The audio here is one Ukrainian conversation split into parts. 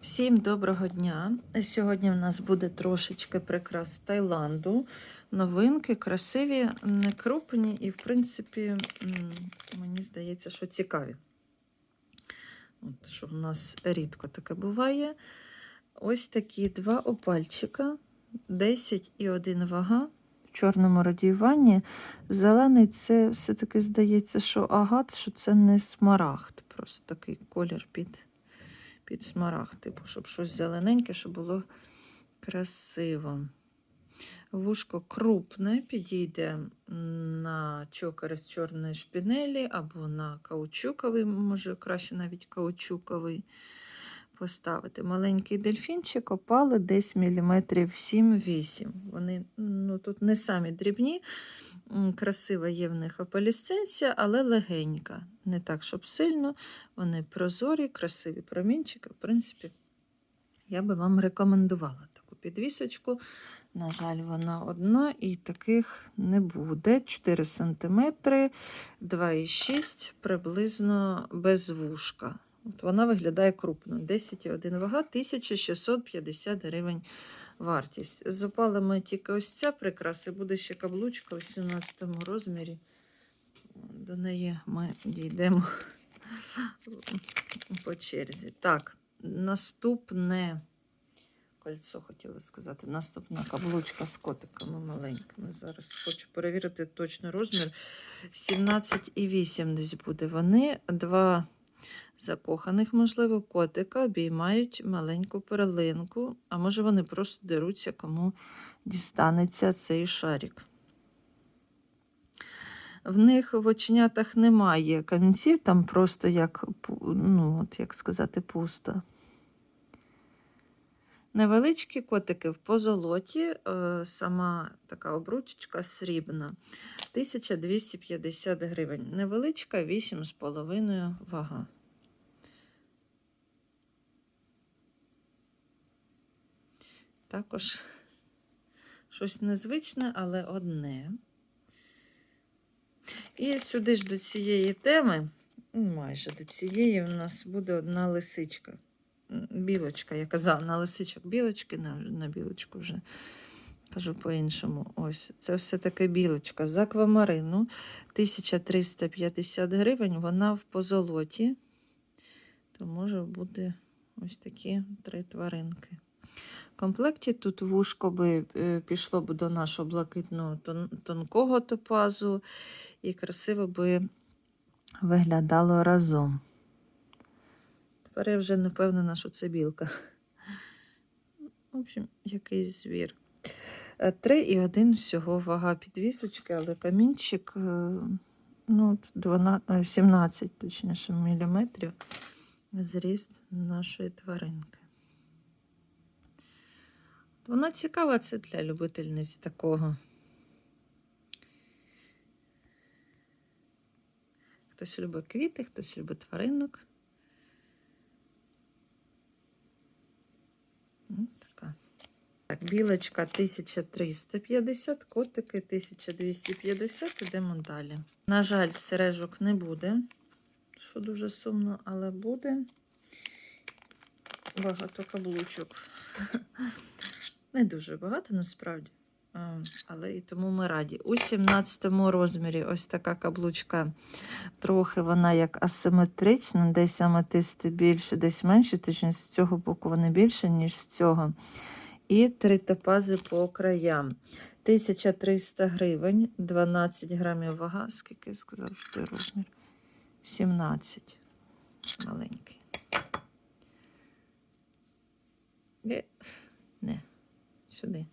Всім доброго дня. Сьогодні в нас буде трошечки прикрас Таїланду. Новинки, красиві, не крупні і, в принципі, мені здається, що цікаві. От, що в нас рідко таке буває. Ось такі два опальчика, 10 і 1 вага. В чорному радіюванні. Зелений це все-таки здається, що агат, що це не смарагд. Просто такий колір під під смарагд, типу, щоб щось зелененьке, щоб було красиво. Вушко крупне, підійде на чокер з чорної шпінелі або на каучуковий, може краще навіть каучуковий поставити. Маленький дельфінчик опали десь міліметрів 7-8. Вони ну, тут не самі дрібні, красива є в них опалісценція, але легенька. Не так, щоб сильно. Вони прозорі, красиві промінчики. В принципі, я би вам рекомендувала таку підвісочку. На жаль, вона одна і таких не буде. 4 см, 2,6 приблизно без вушка. От Вона виглядає крупно. 10,1 вага, 1650 гривень вартість. З опалами тільки ось ця прикраса, буде ще каблучка у 17 розмірі. До неї ми дійдемо по черзі. Так, наступне кольцо хотіла сказати. Наступна каблучка з котиками маленькими. Зараз хочу перевірити точно розмір. 17,8 десь буде. Вони два закоханих, можливо, котика обіймають маленьку перлинку, а може вони просто деруться, кому дістанеться цей шарик. В них в оченятах немає камінців, там просто як, ну, от як сказати, пусто. Невеличкі котики в позолоті, е, сама така обручечка срібна, 1250 гривень. Невеличка 8,5 вага. Також щось незвичне, але одне. І сюди ж до цієї теми, майже до цієї, у нас буде одна лисичка. Білочка, я казала, на лисичок білочки, на, на білочку вже кажу по-іншому. Ось, це все-таки білочка з аквамарину. 1350 гривень, вона в позолоті. То може бути ось такі три тваринки. В комплекті тут вушко би е, пішло б до нашого блакитного тонкого топазу і красиво би виглядало разом. Тепер я вже не впевнена, що це білка. В общем, якийсь звір. 3 і 1 всього вага підвісочки, але камінчик е, ну, 12, 17 точніше, міліметрів зріст нашої тваринки. Вона цікава, це для любительниць такого. Хтось любить квіти, хтось любить тваринок. Така. Білочка 1350, котики 1250, ідемо далі. На жаль, сережок не буде, що дуже сумно, але буде багато каблучок. Не дуже багато насправді. Але і тому ми раді. У 17 розмірі ось така каблучка. Трохи вона як асиметрична, десь аметисти більше, десь менше, точніше з цього боку вони більше, ніж з цього. І три топази по краям. 1300 гривень, 12 грамів вага. Скільки я сказав, що той розмір? 17. Маленький. Не, сюди.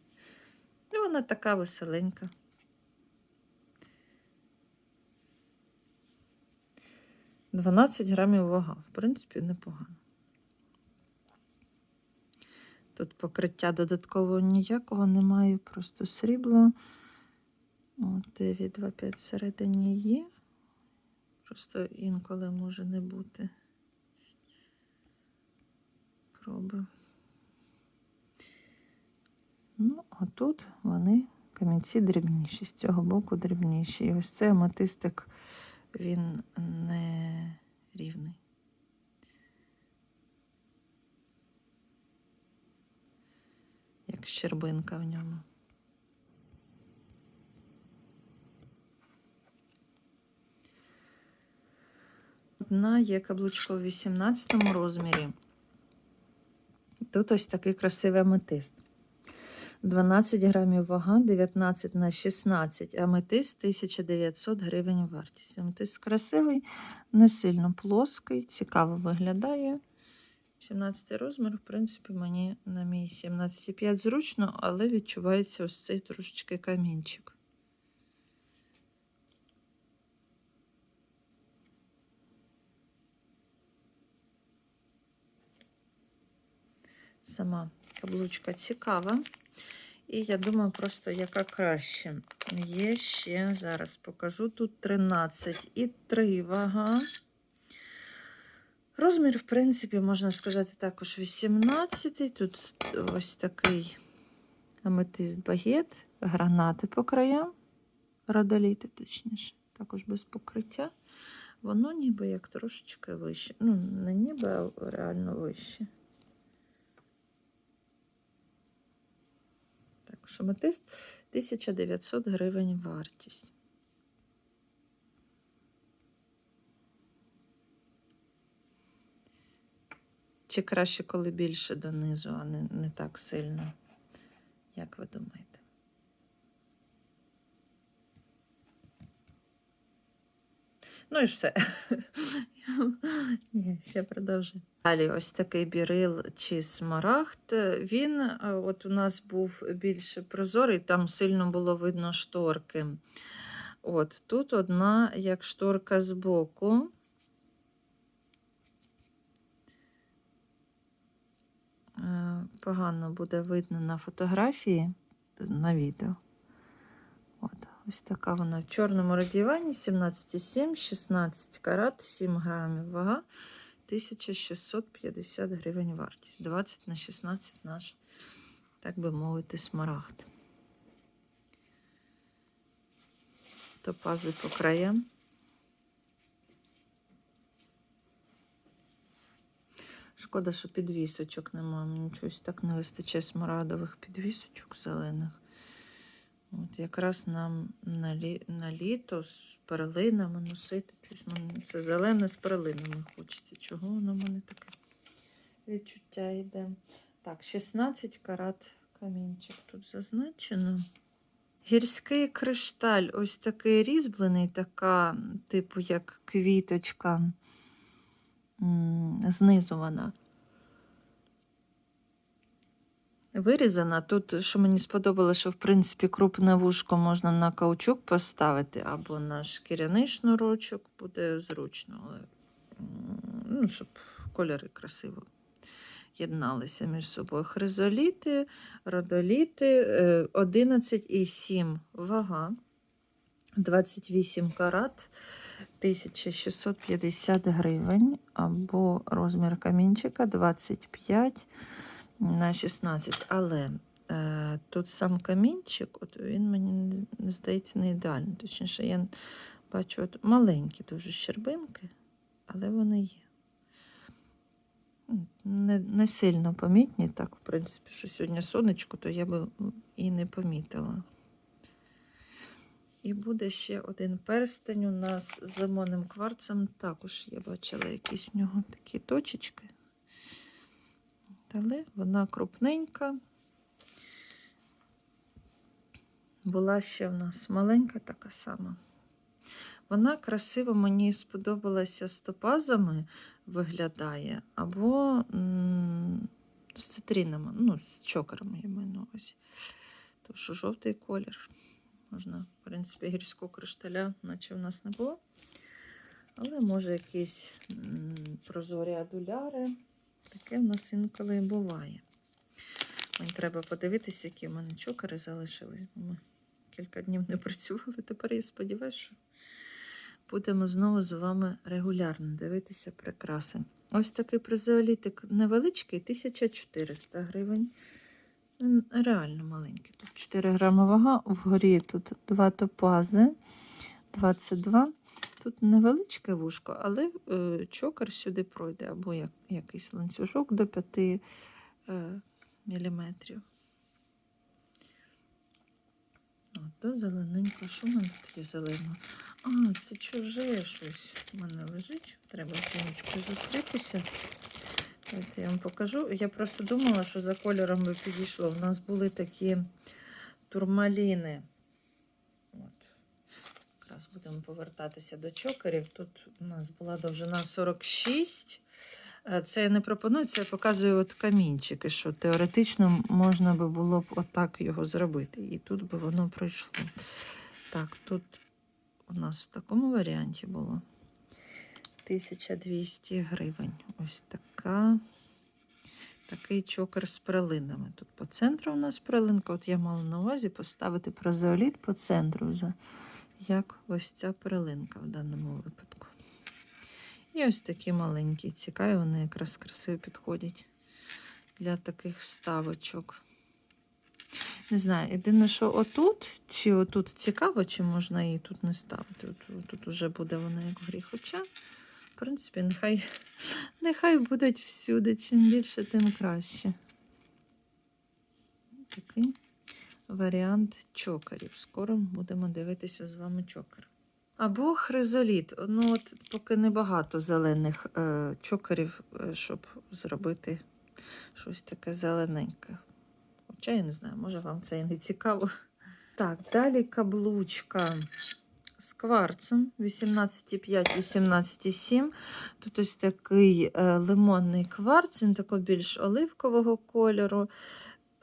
І вона така веселенька. Дванадцять грамів вага, в принципі, непогано. Тут покриття додаткового ніякого немає, просто срібло. О, 9,25 всередині є. Просто інколи може не бути. Пробуємо. Ну, а тут вони камінці дрібніші, з цього боку дрібніші. І ось цей аметистик, він не рівний. Щербинка в ньому. Одна є каблучка у 18 розмірі. Тут ось такий красивий аметист. 12 грамів вага, 19 на 16. Аметист 1900 гривень вартість. Аметист красивий, не сильно плоский, цікаво виглядає. 17 розмір, в принципі, мені на мій 17,5 зручно, але відчувається ось цей трошечки камінчик. Сама каблучка цікава. І я думаю, просто яка краще. Є ще, зараз покажу, тут 13 і 3 вага. Розмір, в принципі, можна сказати, також 18. Тут ось такий аметист багет, гранати по краям, радоліти, точніше, також без покриття. Воно ніби як трошечки вище. Ну, не ніби, а реально вище. Також аметист 1900 гривень вартість. Чи краще, коли більше донизу, а не, не так сильно? Як ви думаєте? Ну і все. Ні, ще продовжую. Далі ось такий бірил чи смарагд. Він е, от у нас був більш прозорий, там сильно було видно шторки. От Тут одна як шторка збоку. Е, Погано буде видно на фотографії, на відео. От, ось така вона в чорному радіюванні 17,7, 16 карат, 7 грамів вага, 1650 гривень вартість. 20 на 16 наш, так би мовити, смарагд. Топази по краям. Шкода, що підвісочок немає. Мені чогось так не вистачає смарадових підвісочок зелених. От Якраз нам на, лі... на літо з перлинами носити. Щось мені це зелене з перлинами хочеться. Чого воно в мене таке відчуття йде? Так, 16 карат камінчик тут зазначено. Гірський кришталь, ось такий різьблений, така, типу, як квіточка знизу вона вирізана. Тут, що мені сподобалося, що в принципі крупне вушко можна на каучук поставити, або на шкіряний шнурочок, буде зручно, але ну, щоб кольори красиво єдналися між собою. Хризоліти, родоліти, 11,7 вага, 28 карат. 1650 гривень, або розмір камінчика 25 на 16. Але е, тут сам камінчик, от він мені здається не ідеальний. Точніше, я бачу от маленькі дуже щербинки, але вони є. Не, не сильно помітні, так, в принципі, що сьогодні сонечко, то я би і не помітила. І буде ще один перстень у нас з лимонним кварцем. Також я бачила якісь в нього такі точечки. Але вона крупненька. Була ще в нас маленька така сама. Вона красиво мені сподобалася з топазами виглядає, або з цитринами, ну, з чокерами я маю на увазі. Тому що жовтий колір. Можна, в принципі, гірського кришталя, наче в нас не було. Але може якісь прозорі адуляри. Таке в нас інколи буває. Мені треба подивитися, які в мене чокери залишились. Бо ми кілька днів не працювали. Тепер я сподіваюся, що будемо знову з вами регулярно дивитися прикраси. Ось такий призеолітик невеличкий, 1400 гривень. Реально маленький. Тут 4 грами вага, вгорі тут два топази, 22. Тут невеличке вушко, але е, чокер сюди пройде, або як, якийсь ланцюжок до 5 е, мм. то зелененько. Що в мене є зелено? А, це чуже щось. У мене лежить. Треба жіночкою зустрітися. Я вам покажу. Я просто думала, що за кольором би підійшло. У нас були такі турмаліни. От. Якраз будемо повертатися до чокерів. Тут у нас була довжина 46. Е, Це я не пропоную, це я показую от камінчики, що теоретично можна би було б отак його зробити. І тут би воно пройшло. Так, тут у нас в такому варіанті було 1200 гривень. Ось така. Такий чокер з прилинами. Тут по центру у нас прилинка. От я мала на увазі поставити прозеоліт по центру, вже, як ось ця прилинка в даному випадку. І ось такі маленькі, цікаві, вони якраз красиво підходять для таких вставочок. Не знаю, єдине, що отут, чи отут цікаво, чи можна її тут не ставити. Тут вже буде вона як гріх. Хоча, в принципі, нехай, нехай будуть всюди. Чим більше, тим краще. Такий варіант чокерів. Скоро будемо дивитися з вами чокер. Або хризоліт. Ну, от поки небагато зелених е, чокерів, е, щоб зробити щось таке зелененьке. Хоча я не знаю, може вам це і не цікаво. Так, далі каблучка з кварцем 18,5, 18,7. Тут ось такий е, лимонний кварц, він такого більш оливкового кольору.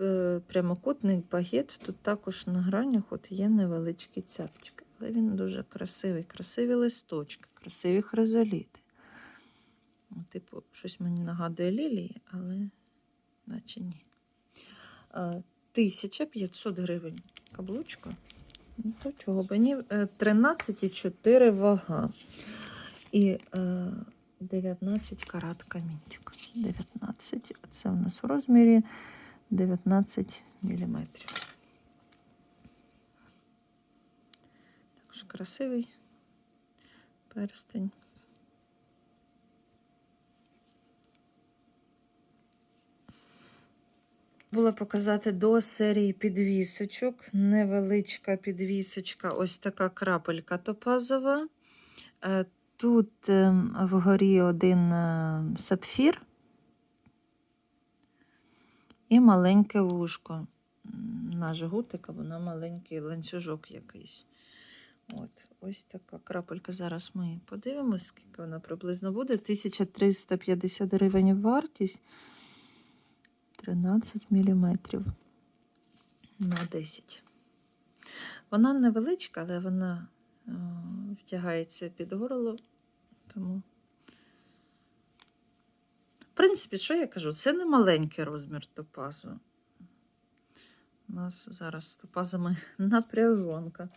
Е, прямокутний багет. Тут також на гранях от є невеличкі цяпочки. Але він дуже красивий. Красиві листочки, красиві хризоліти. Ну, Типу, щось мені нагадує лілії, але наче ні. Е, 1500 гривень каблучка. Ну, то чого б ні. Е, 13,4 вага. І е, 19 карат камінчик. 19. Це у нас в розмірі 19 міліметрів. Також красивий перстень. Була показати до серії підвісочок. Невеличка підвісочка, ось така крапелька топазова. Е, Тут ем, вгорі один е, сапфір і маленьке вушко. На жгутика, вона маленький ланцюжок якийсь. От, ось така крапелька. Зараз ми подивимось, скільки вона приблизно буде. 1350 гривень вартість. 13 мм на 10. Вона невеличка, але вона о, втягається під горло. Тому, в принципі, що я кажу? Це не маленький розмір топазу. У нас зараз з топазами напряжонка.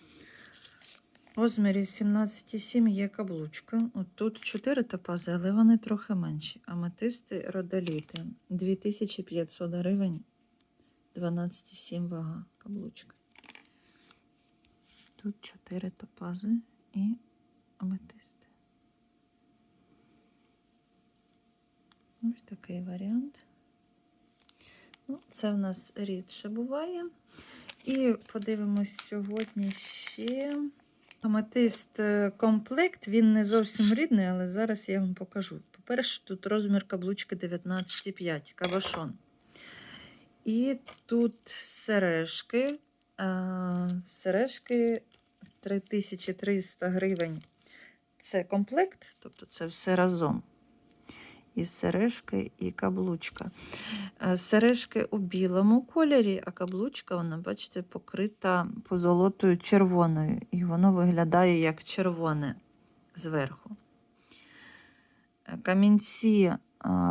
В розмірі 17,7 є каблучка. От тут 4 топази, але вони трохи менші. Аметисти родоліти 2500 гривень, 12,7 вага каблучка. Тут 4 топази і аметисти. Ось такий варіант. Ну, це в нас рідше буває. І подивимось сьогодні ще. Аметист е, комплект, він не зовсім рідний, але зараз я вам покажу. По-перше, тут розмір каблучки 19,5 кабашон. І тут сережки. Сережки 3300 гривень. Це комплект, тобто це все разом. І сережки, і каблучка. Е, Сережки у білому кольорі, а каблучка, вона, бачите, покрита позолотою червоною. І воно виглядає як червоне зверху. Е, Камінці е,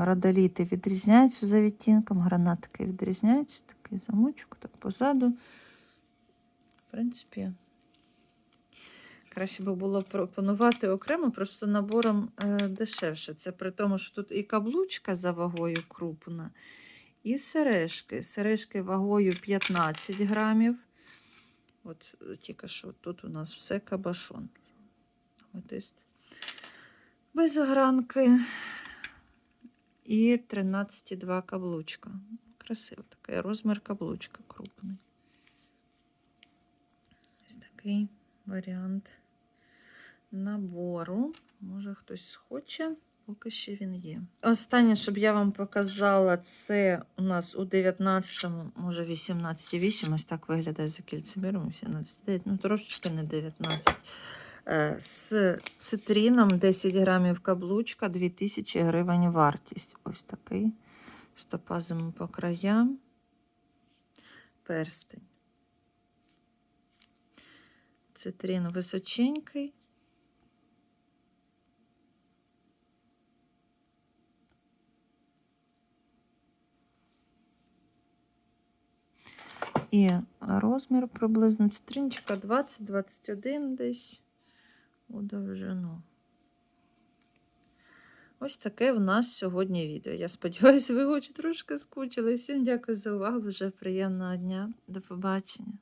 радоліти відрізняються за відтінком, гранатики відрізняються. Такий замочок так позаду. В принципі, краще би було пропонувати окремо, просто набором е, дешевше. Це при тому, що тут і каблучка за вагою крупна, і сережки. Сережки вагою 15 грамів. От е, тільки що тут у нас все кабашон. Аметист. Без огранки. І 13,2 каблучка. Красиво такий розмір каблучка крупний. Ось такий варіант набору. Може хтось схоче, поки ще він є. Останнє, щоб я вам показала, це у нас у 19-му, може 18,8, ось так виглядає за кільцеміром, 18,9, ну трошечки не 19. Е, З цитріном 10 грамів каблучка, 2000 гривень вартість. Ось такий. З топазами по краям. Перстень. Цитрин височенький. І розмір приблизно цитринчика 20-21 десь у довжину. Ось таке в нас сьогодні відео. Я сподіваюся, ви хоч трошки скучили. Всім дякую за увагу. Вже приємного дня. До побачення.